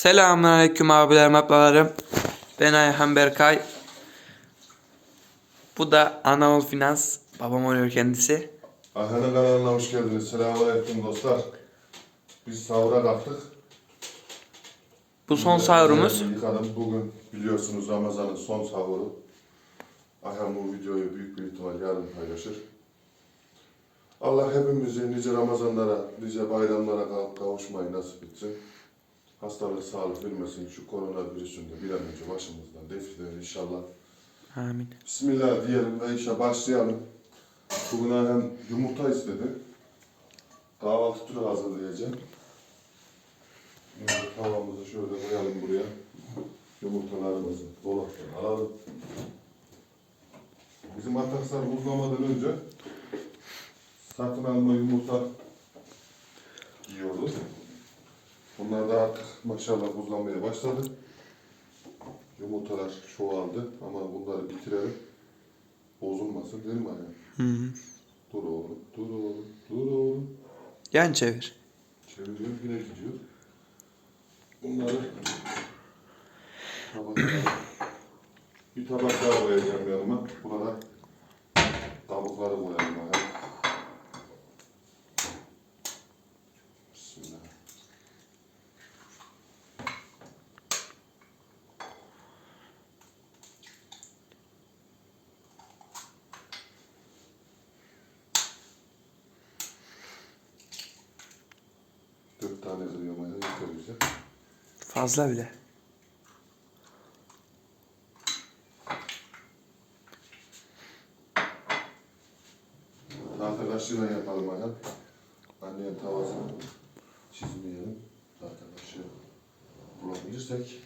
Selamünaleyküm abilerim ablalarım. Ben Ayhan Berkay. Bu da Anadolu Finans. Babam oluyor kendisi. Ayhan'ın kanalına hoş geldiniz. Selamünaleyküm dostlar. Biz sahura kalktık. Bu son sahurumuz. Ellerimi Yıkadım. Bugün biliyorsunuz Ramazan'ın son sahuru. Ayhan bu videoyu büyük bir ihtimal yarın paylaşır. Allah hepimizi nice Ramazanlara, nice bayramlara kav- kavuşmayı nasip etsin. Hastalık, sağlık vermesin. Şu korona virüsünde bir an önce başımızdan defeder inşallah. Amin. Bismillah diyelim ve işe başlayalım. Bugün Ayhan yumurta istedi. Kahvaltı türü hazırlayacağım. Şimdi tavamızı şöyle koyalım buraya. Yumurtalarımızı dolaptan alalım. Bizim ataklar buzlamadan önce satın alma yumurta yiyoruz. Bunlar da artık maşallah buzlanmaya başladı. Yumurtalar çoğaldı ama bunları bitirelim. Bozulmasın değil mi Ayhan? Hı hı. Dur oğlum, dur oğlum, dur oğlum. Yan çevir. Çeviriyor, yine gidiyor. Bunları tabaklara, bir tabak daha koyacağım yanıma. Buna da kabukları koyalım Ayhan. Bismillah. Dört tane kırıyorum Ayhan, yeter bize. Fazla bile. Tahta kaşığıyla yapalım Ayhan. Annenin tavasını çizmeyelim. Tahta kaşığı bulabilirsek.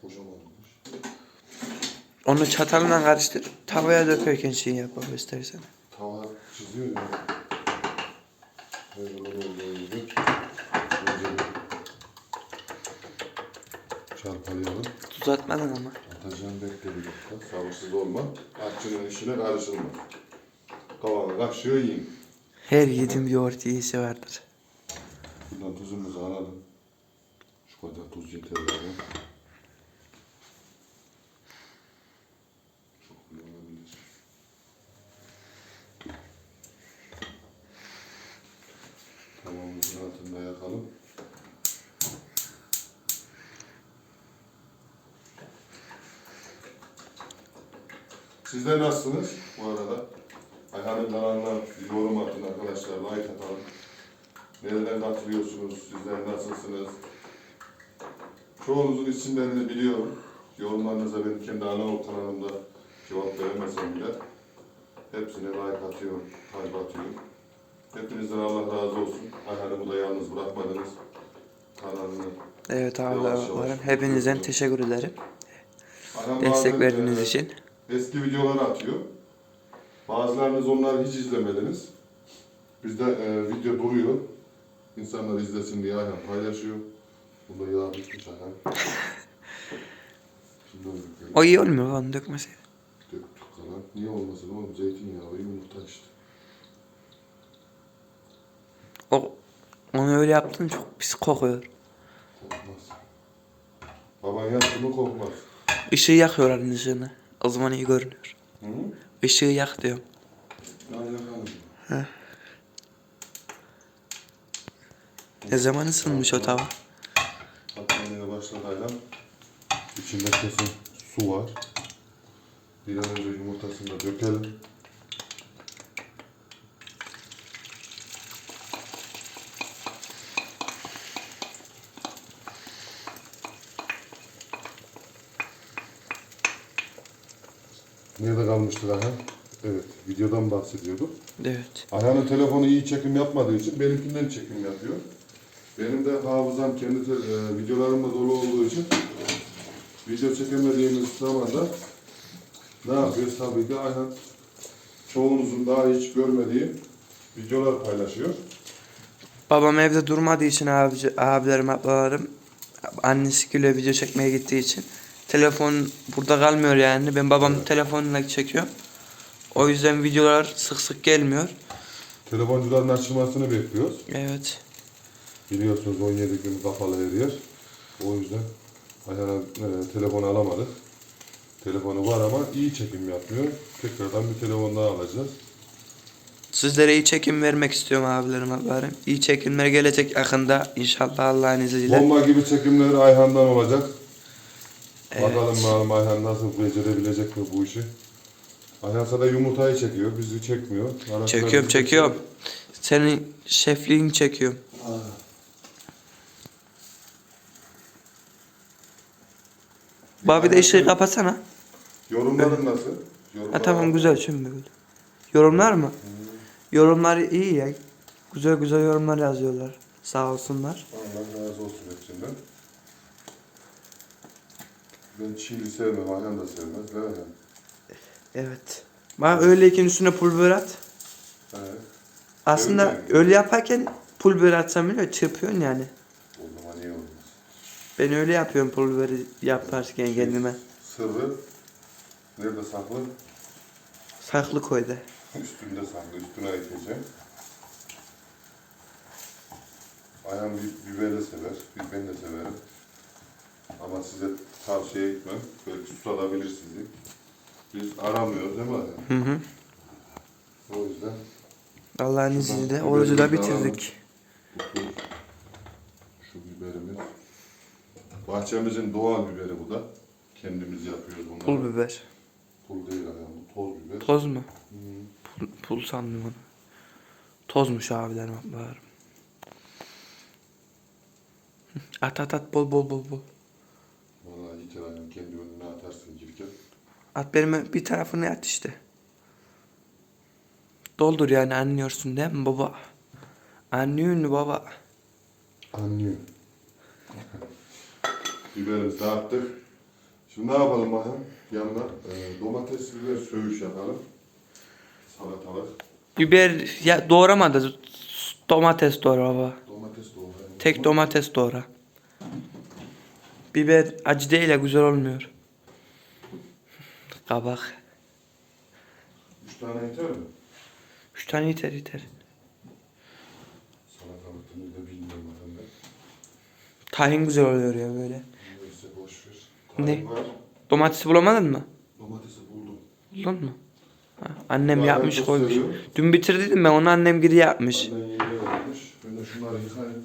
Kocaman olmuş. Onu çatalla karıştır. Tavaya dökerken şey yap baba istersen. Tava çiziyor ya. Her zaman olduğu gibi. Önce bir Tuz atmadın ama. Atacağım bekle bir dakika. Sabırsız olma. Akçının işine karışılma. Kavana kaşığı yiyin. Her yedim yoğurt iyisi vardır. Buradan tuzumuzu alalım. Şu kadar tuz yeter yani. Çok iyi olabilir. Tavamızın altında yakalım. Sizler nasılsınız bu arada? Ayhan'ın kanalına yorum atın arkadaşlar, like atalım. Nereden katılıyorsunuz? Sizler nasılsınız? Çoğunuzun isimlerini biliyorum. Yorumlarınıza ben kendi ana kanalımda cevap veremesem bile hepsine like atıyorum, kalp atıyorum. Hepinizden Allah razı olsun. Ayhan'ımı da yalnız bırakmadınız. Kanalını. Evet Yavaş abilerim yavaş. ablalarım. Hepinizden teşekkür ederim. Ayhan Destek bazen, verdiğiniz e, için. Eski videolar atıyor. Bazılarınız onları hiç izlemediniz. Bizde e, video duruyor. İnsanlar izlesin diye Ayhan paylaşıyor. Bunda yağ bitmiş dökelim. O iyi olmuyor onu dökmeseydin. Döktük kalan. Niye olmasın oğlum? Zeytinyağı, yumurta işte. O, onu öyle yaptın çok pis kokuyor. Kokmaz. Baban yaptı mı kokmaz. Işığı yakıyorlar ışığını. O zaman iyi görünüyor. Hı? Işığı yak diyorum. Yakalım. Ne zaman ısınmış o tava? Patlamaya başladı Ayhan. İçinde kesin su var. Bir an önce yumurtasını da dökelim. Nerede kalmıştık Ayhan? Evet, videodan bahsediyorduk. Evet. Ayhan'ın telefonu iyi çekim yapmadığı için benimkinden çekim yapıyor. Benim de hafızam kendi e, videolarımla dolu olduğu için video çekemediğimiz zaman da ne yapıyoruz tabii ki Ayhan çoğunuzun daha hiç görmediği videolar paylaşıyor. Babam evde durmadığı için abici, abilerim, ablalarım annesi güle video çekmeye gittiği için telefon burada kalmıyor yani. Ben babamın telefonuyla çekiyorum. O yüzden videolar sık sık gelmiyor. Telefoncuların açılmasını bekliyoruz. Evet. Biliyorsunuz 17 gün kapalı her yer. O yüzden Ayhan'a e, telefon alamadık. Telefonu var ama iyi çekim yapmıyor. Tekrardan bir telefon daha alacağız. Sizlere iyi çekim vermek istiyorum abilerim ablalarım. İyi çekimler gelecek yakında inşallah Allah'ın izniyle. Bomba gibi çekimler Ayhan'dan olacak. Evet. Bakalım bakalım Ayhan nasıl becerebilecek mi bu işi. Ayhan sana yumurtayı çekiyor, bizi çekmiyor. Ara sıra Çekiyorum bizi çekiyorum. Senin şefliğini çekiyorum. çekiyor. Baba bir de ışığı kapatsana. Yorumların nasıl? Yorumlar Ha tamam güzel şimdi böyle. Yorumlar mı? Yorumlar iyi ya. Güzel güzel yorumlar yazıyorlar. Sağ olsunlar. Allah razı olsun hepsinden. Ben çiğli sevmem, Ayhan da sevmez. Ayhan? Evet. Bak öyleyken üstüne pul biber at. He. Aslında Öyle mi? öyle yaparken pul biber atsam bile çırpıyorsun yani. O zaman iyi olmaz. Ben öyle yapıyorum pul biberi yaparken kendime. Sırrı nerede saklı? Saklı koydu. Üstünde saklı, üstüne ekeceğim. Ayhan bir biberi sever, bir ben de severim. Ama size tavsiye etmem. Belki susatabilir sizi. Biz aramıyoruz değil mi Ayhan? Hı hı. O yüzden Allah'ın izniyle orucu da bitirdik. Şu biberimiz. Bahçemizin doğal biberi bu da. Kendimiz yapıyoruz bunları. Pul biber. Pul değil Ayhan, bu toz biber. Toz mu? Hı. Pul, pul sandım onu. Tozmuş abilerim ablalarım. At at at bol bol bol bol. Vallahi yeter Ayhan, kendi önüne atarsın girken. At benim bir tarafını at işte. Doldur yani anlıyorsun değil mi baba? Anlıyorsun baba? Anlıyor. Biberimizi dağıttık. Şimdi ne yapalım Ayhan? Yanına e, domates, biber, söğüş yapalım. Salatalık. Biber ya doğramadı. Domates doğra baba. Domates doğrayalım. Tek domates doğra. Biber acı değil ya güzel olmuyor. Kabak. Üç tane yeter mi? Üç tane yeter yeter. Salatalıkını da bilmiyorum Ayhan ben. Tahin güzel oluyor ya böyle. Neyse boş ver. Ne? Tahin var. Domatesi bulamadın mı? Domatesi buldum. Buldun mu? Ha, annem Ben yapmış çok koymuş. seviyorum. Dün bitirdim ben onu annem geri yapmış. Annen yeni olmuş. Ben de şunları yıkayayım.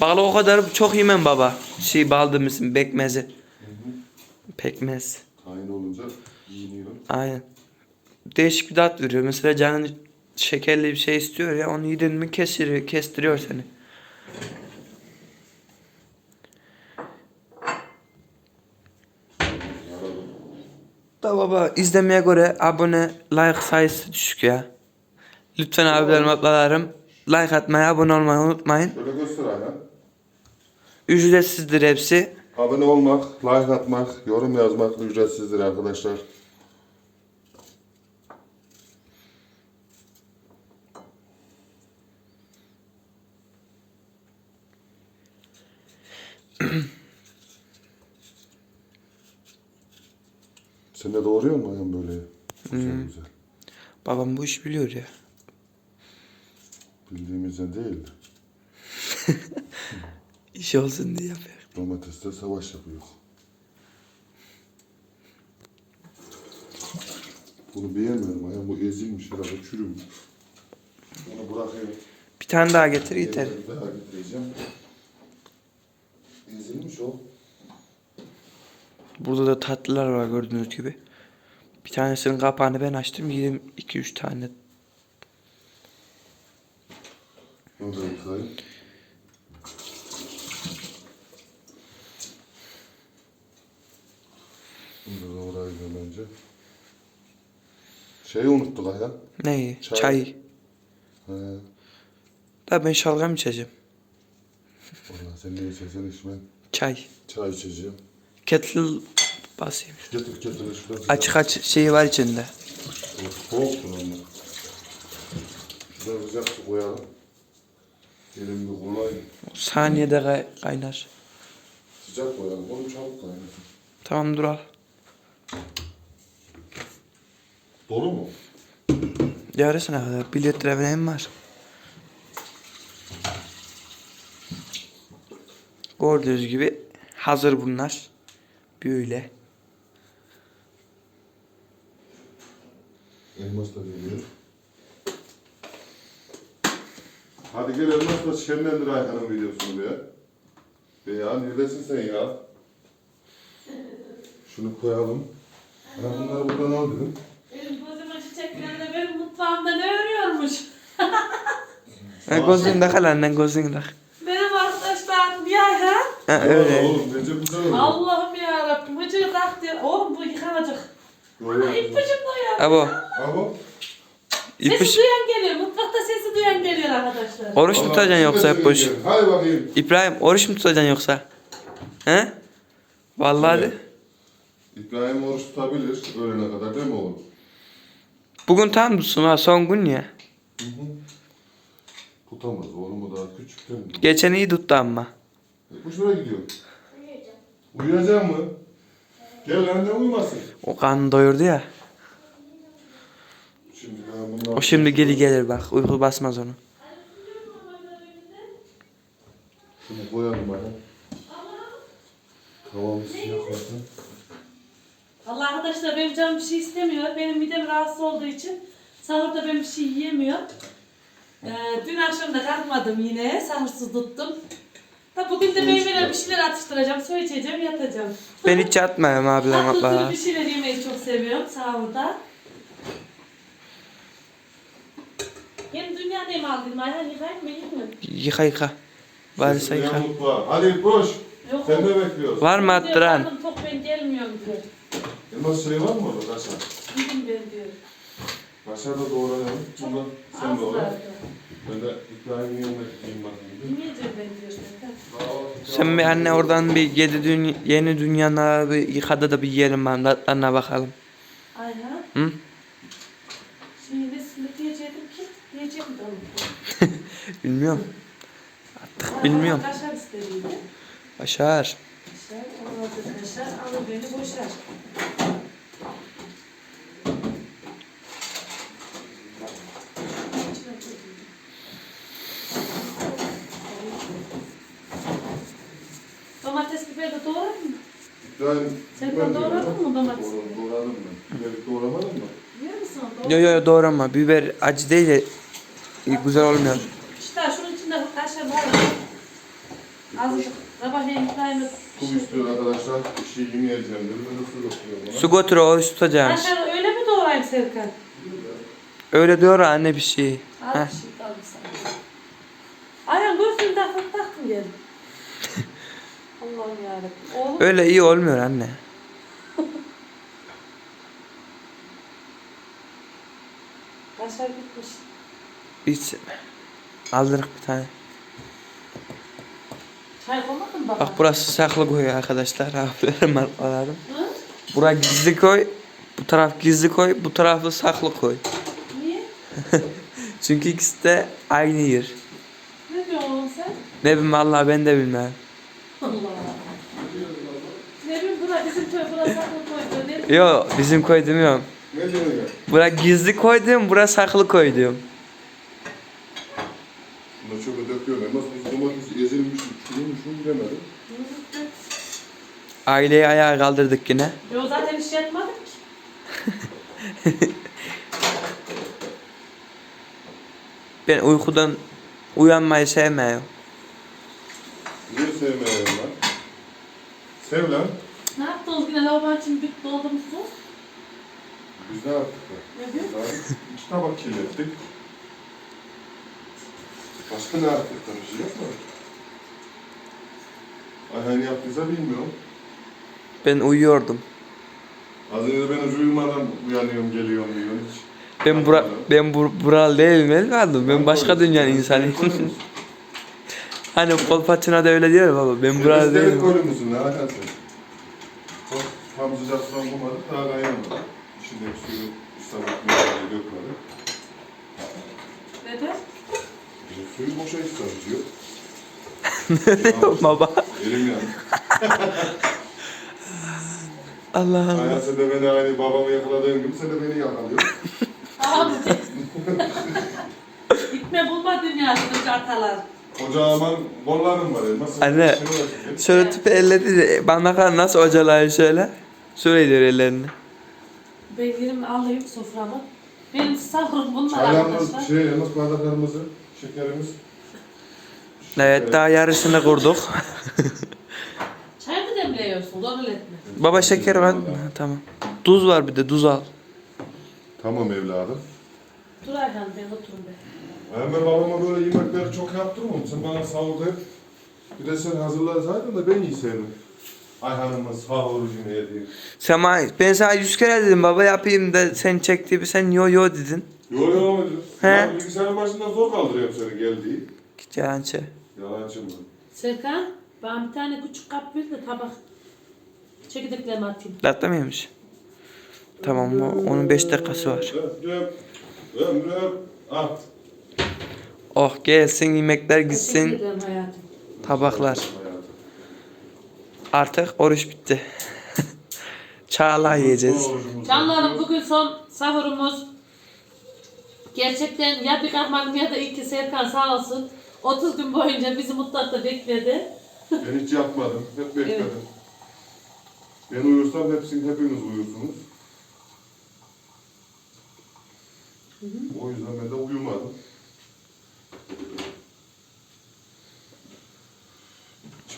Balı o kadar çok yemem baba. Şey baldı mısın pekmezi. Pekmez. Tahin olunca giyiniyor. Aynen. Değişik bir tat veriyor. Mesela canın şekerli bir şey istiyor ya onu yedin mi kesiriyor, kestiriyor seni. Da baba izlemeye göre abone like sayısı düşük ya. Lütfen abilerim ablalarım like atmayı abone olmayı unutmayın. Şöyle göster Ayhan. Ücretsizdir hepsi. Abone olmak, like atmak, yorum yazmak ücretsizdir arkadaşlar. Sen de doğruyor mu ayağın böyle? Güzel güzel. Babam bu iş biliyor ya. Bildiğimizden değil. İş olsun diye yapıyor. Domatesle savaş yapıyoruz. Bunu beğenmiyorum ayağım. Bu ezilmiş da çürümüş. Bunu bırakıyorum. Bir tane daha getir yeter. Bir daha getireceğim. Ezilmiş o. Burada da tatlılar var gördüğünüz gibi. Bir tanesinin kapağını ben açtım. Yedim 2-3 tane. Bunu da. Bunu da doğrayacağım önce. Şeyi unuttuk ayağım. Neyi? Çay. Çay. He. Da ben şalgam içeceğim. Vallahi sen ne içersen iç ben. Çay. Çay içeceğim. Kettle basayım. Getir getir şuradan. Açık açık şeyi var içinde. Soğuksun onlar. Şuradan sıcak su koyalım. Elim bir kullanayım. Saniyede kay- kaynar. Sıcak koyalım. Onu çabuk kaynatın. Tamam dur al. Dolu mu? Yarısına kadar. Bir litre falan var. Gördüğünüz gibi hazır bunlar. Böyle. Elmas da geliyor. Hadi gel Elmas da şenlendir Ayhan'ın videosunu bir. Be ya neredesin sen ya? Şunu koyalım. Ha bunları buradan al dedim. Benim gözüme çiçeklerle benim mutfağımda ne örüyormuş? Ha, gözlüğünü tak lan gözlüğünü tak. Benim arkadaşlarım ya ha? Ha öyle. Oğlum bence güzel olur. Allah'ım ya Rabbim hıcığı kalk diyor. Oğlum bu yıkanacak. Ana Böyle. ipucum da ya. Abo. Abo. Sesi duyan geliyor. Mutfakta sesi duyan geliyor arkadaşlar. Oruç mu tutacaksın yoksa hep boş? Hadi bakayım. İbrahim oruç mu tutacaksın yoksa? He? Vallahi de. İbrahim oruç tutabilir öğlene kadar değil mi oğlum? Bugün tam tutsun ha son gün ya. Hı hı. Tutamaz oğlum o daha küçük değil mi? Geçen iyi tuttu ama. E, Bu şuraya gidiyor. Uyuyacak mı? Gel lan ne uyumasın? O karnını doyurdu ya. Şimdi ben bundan... O şimdi geri gelir bak. Uyku basmaz onu. Şunu koyalım hadi. Tamam siyah Allah arkadaşlar benim canım bir şey istemiyor. Benim midem rahatsız olduğu için sahurda ben bir şey yiyemiyorum. Ee, dün akşam da kalkmadım yine. Sahursuz tuttum. Da bugün de meyveler bir şeyler atıştıracağım. Su içeceğim, yatacağım. Ben hiç yatmıyorum türlü ablalar. bir şeyler yemeyi çok seviyorum sahurda. Yeni dünya ne mi aldın? Ayhan yıkayım mı yiyeyim mi? Yıka yıka. Varsa yıka. Hadi koş. Yok. Sen de bekliyorsun. Var mı attıran? tok ben gelmiyorum diyor. Elmas şey var mı orada Kaşar? Gidin ben diyor. Kaşar da doğrayalım. Bundan sen doğra. Ben de İbrahim'in yanına gideyim bakayım. Yemeyeceğim ben diyor. zaten. Sen bir anne oradan bir yedi dün yeni dünyaları bir yıkada da bir yiyelim ben tatlarına bakalım. Ayhan. Hı? Şimdi ne diyecektim ki? Diyecek mi onu? Bilmiyorum. Artık bilmiyorum. Kaşar istediydi. Başar. Kaşar, orada kaşar, alır beni boşar. Domates biber de doğrar mı? İbrahim. Sen ben de doğradın mı domatesi? Doğradım, doğradım ben. Biberik doğramadın mı? Yiyor musun? Yo yo yo doğrama. Biber acı değil de güzel olmuyor. İşte şunun içinde kaşar var. Azıcık sabahleyin İbrahim'e Su istiyor arkadaşlar. Bir şey yemeyeceğim dedi. Ben de su döküyorum ona. Su götür oruç tutacağım. Öyle mi doğrayayım Serkan? Öyle diyor anne bir şey. Az Heh. bir şey kaldı sana. Ayhan gözlüğünü takıp taktım gelin. Yarabbim. Oğlum Öyle iyi olmuyor anne. kaşar bitmiş. Hiç aldırık bir tane. Çay koymadın mı baba? Bak burası saklı koy arkadaşlar. Aferin ablalarım. Hı? Bura gizli koy. Bu taraf gizli koy. Bu tarafı saklı koy. Niye? Çünkü ikisi de aynı yer. Ne diyorsun oğlum sen? Ne bileyim vallahi ben de bilmem. Allah. Ne bileyim bura bizim köy burası saklı koydu. Ne? Yo bizim koy demiyorum. Ne diyorsun ya? Bura gizli koy diyorum. Bura saklı koy diyorum. Buna çöpe döküyorum. Elmas bu domates ezilmiş, çürümüş mü bilemedim. Aileyi ayağa kaldırdık yine. Yo zaten hiç yatmadık ki. Ben uykudan uyanmayı sevmiyorum. Niye sevmeyelim lan? Sev lan. Ne yaptınız yine lavabo için bit doldu mu su? Biz ne diyor? İki tabak kirlettik. Başka ne yaptık da bir şey yok mu? Ayhan yaptıysa bilmiyorum. Ben uyuyordum. Az önce ben hiç uyumadan uyanıyorum, geliyorum diyor hiç. Ben bura ben bur buralı değilim evladım. Ben başka dünyanın insanıyım. hani Kolpaçino da öyle diyor baba. Ben buralı değilim. koyun musun? Ne alakan sudan bulmadık, daha kaynamadı. İçindeki suyu ıslamak meyveleri dökmedi. Neden? E, suyu boşa ıslatıyor. baba. Elim yandı. Allah Allah. Aynen sen de beni aynı babamı yakaladığın gibi sen de beni yakalıyorsun. Tamam. Gitme bulma dünyasını atalar. Kocaman kollarım var elmas. Anne. Şöyle tüpe elledi de bana nasıl hocalar şöyle. Ellerini. Ben yerimi alayım soframı. Benim sahurum bunlar Çaylarımız, arkadaşlar. şey, elmas bardaklarımızı, şekerimiz. Evet daha yarısını kurduk. Çay mı demliyorsun? Onu etme. Baba şeker var? Ha, Tamam. Tuz var bir de tuz al. Tamam evladım. Dur Ayhan ben oturun be. Ben, ben babama böyle yemekleri çok yaptırmam. Sen bana sahurda hep bir de sen hazırlasaydın da ben yiyseydim. Ayhan'ımın yemeği diye. Sen bana- ben sana yüz kere dedim baba yapayım da sen çekti bir sen yo yo dedin. Yo yo mu? He. Ben bilgisayarın başından zor kaldırıyorum seni geldiği. Git yalancı. Yalancı mı? Serkan bana bir tane küçük kap ver de tabak. Çekirdeklerimi atayım. Tatlı mıymış? Tamam o- onun 5 dakikası var. Öp öp. Öp öp. At. Oh gelsin yemekler Teşekkür gitsin ederim hayatım. tabaklar. Artık oruç bitti. Çağla yiyeceğiz. Canlarım bugün son sahurumuz. Gerçekten ya bir kahraman ya da iki Serkan sağ olsun. 30 gün boyunca bizi mutfakta bekledi. Ben hiç yapmadım. Hep bekledim. Ben uyursam hepsini hepiniz uyursunuz. O yüzden ben de uyumadım.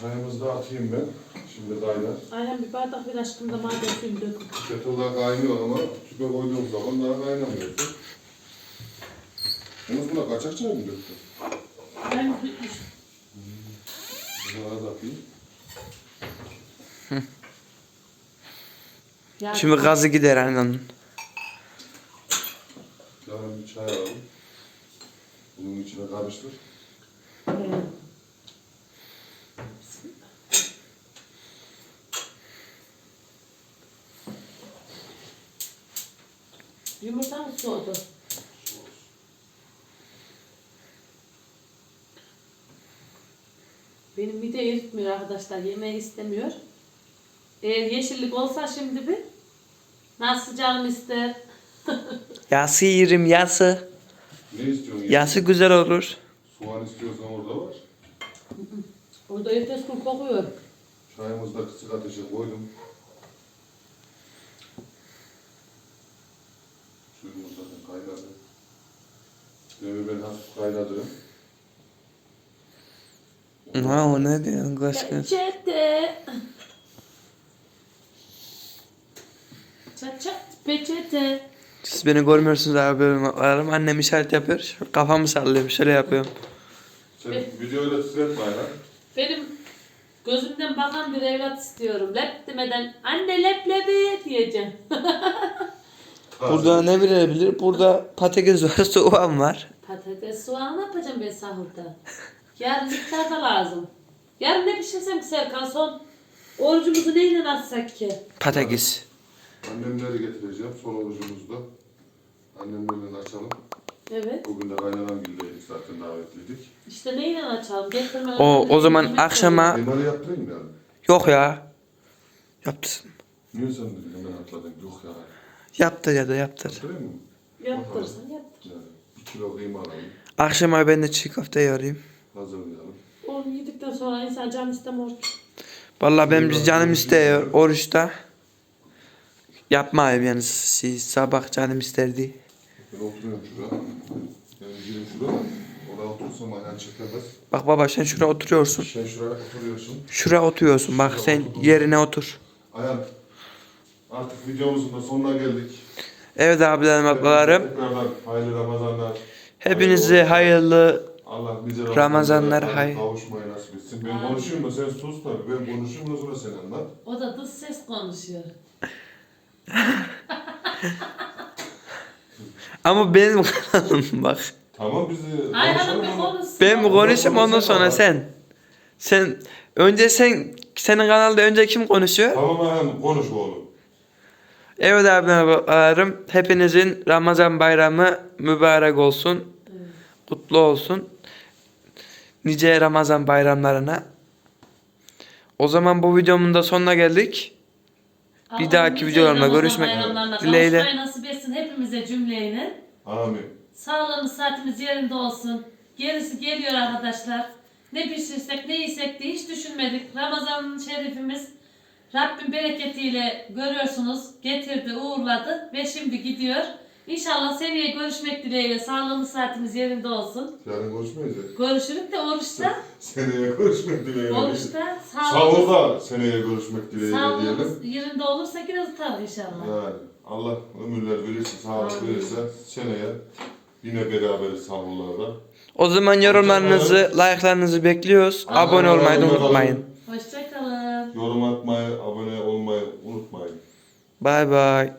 Çayımızı da atayım ben. Şimdi kaynar. Aynen bir bardak bir aşkım da maden suyunu dökün. Kettle'da kaynıyor ama tüpe koyduğum zaman daha kaynamıyor. Yalnız buna kaçak çay mı döktün? Ben. Bunu az atayım. Ya, Şimdi gazı gider annenin. Yarın bir çay alalım. Bunun içine karıştır. Ee, Yumurta mı soğudu? Benim mide eritmiyor arkadaşlar. Yemeği istemiyor. Eğer yeşillik olsa şimdi bir nasıl canım ister. Yası yerim yası. Ne istiyorsun? ya? Yası güzel olur. Soğan istiyorsan orada var. Orada ertesi gün kokuyor. Çayımızı da kısık ateşe koydum. Demin ben hafif kaynatırım. Ha o ne diyorsun kaşkın? Peçete. Çat çat peçete. Siz beni görmüyorsunuz abi baklarım. Annem işaret yapıyor. Kafamı sallıyorum. Şöyle yapıyorum. Sen Evet. videoyla titretme Ayhan. Benim gözümden bakan bir evlat istiyorum. Lep demeden anne leblebi diyeceğim. Burada ne bilebilir? Burada patates var, soğan var. Patates soğan ne yapacağım ben sahurda? Yarın miktarda lazım. Yarın ne pişirsem ki Serkan son orucumuzu neyle atsak ki? Patates. Annemleri getireceğim son orucumuzda. Annemlerle açalım. Evet. Bugün de kaynanam gildeydik zaten davetliydik. İşte neyle açalım? Getirme. O o zaman akşama Elmalı yaptırayım mı yani? yok ya. Yaptırsın. Niye sen dedin hemen atladın? Yok ya. Yaptır ya da yaptır. Yaptırayım mı? Yaptırsan yaptır. Yani bir kilo kıyma alalım. Akşama ben de çiğ köfte yorayım. Hazırlayalım. Onu yedikten sonra insan can istemiyor. Vallahi benim canım istiyor oruçta. Yapmayayım yani siz sabah canım isterdi. Ben oturuyorum şuraya. Yani gireyim şuraya. Orada oturursam aynen çekemez. Bak baba sen şuraya oturuyorsun. Sen şuraya oturuyorsun. Şuraya oturuyorsun. Bak sen yerine otur. Ayhan. Artık videomuzun da sonuna geldik. Evet abilerim ablalarım. Tekrardan hayırlı Ramazanlar. Hepinize hayırlı Allah nice Ramazanlar, hayır. kavuşmayı nasip etsin. Ben konuşuyorum da sen sus tabii. Ben konuşuyorum da sonra sen anlat. O da dış ses konuşuyor. ama benim kanalım bak. Tamam bizi Ayhan'ım bir konuşalım ama- konuşsun. Ben mi konuşayım ondan sonra sen. Sen önce sen senin kanalda önce kim konuşuyor? Tamam Ayhan konuş oğlum. Evet abilerim hepinizin Ramazan bayramı mübarek olsun. Evet. Kutlu olsun. Nice Ramazan bayramlarına. O zaman bu videomun da sonuna geldik. Bir dahaki videolarımda görüşmek dileğiyle. kavuşmayı nasip etsin hepimize cümleyle. Amin. Sağlığımız, saatimiz yerinde olsun. Gerisi geliyor arkadaşlar. Ne pişirsek, ne yesek diye hiç düşünmedik. Ramazan şerifimiz Rabbim bereketiyle görüyorsunuz getirdi, uğurladı ve şimdi gidiyor. İnşallah seneye görüşmek dileğiyle sağlığımız, saatimiz yerinde olsun. Yarın görüşmeyeceğiz. Görüşürük de oruçta, Seneye görüşmek dileğiyle. oruçta sağlığımız, Sahurda seneye görüşmek dileğiyle sağlığımız diyelim. yerinde olursa yine tutar inşallah. Yani Allah ömürler verirse, sağlık Amin. verirse seneye yine beraberiz sahurlarda. O zaman yorumlarınızı, like'larınızı bekliyoruz. Abone olmayı da unutmayın. Hoşçakalın. Yorum atmayı, abone olmayı unutmayın. Bay bay.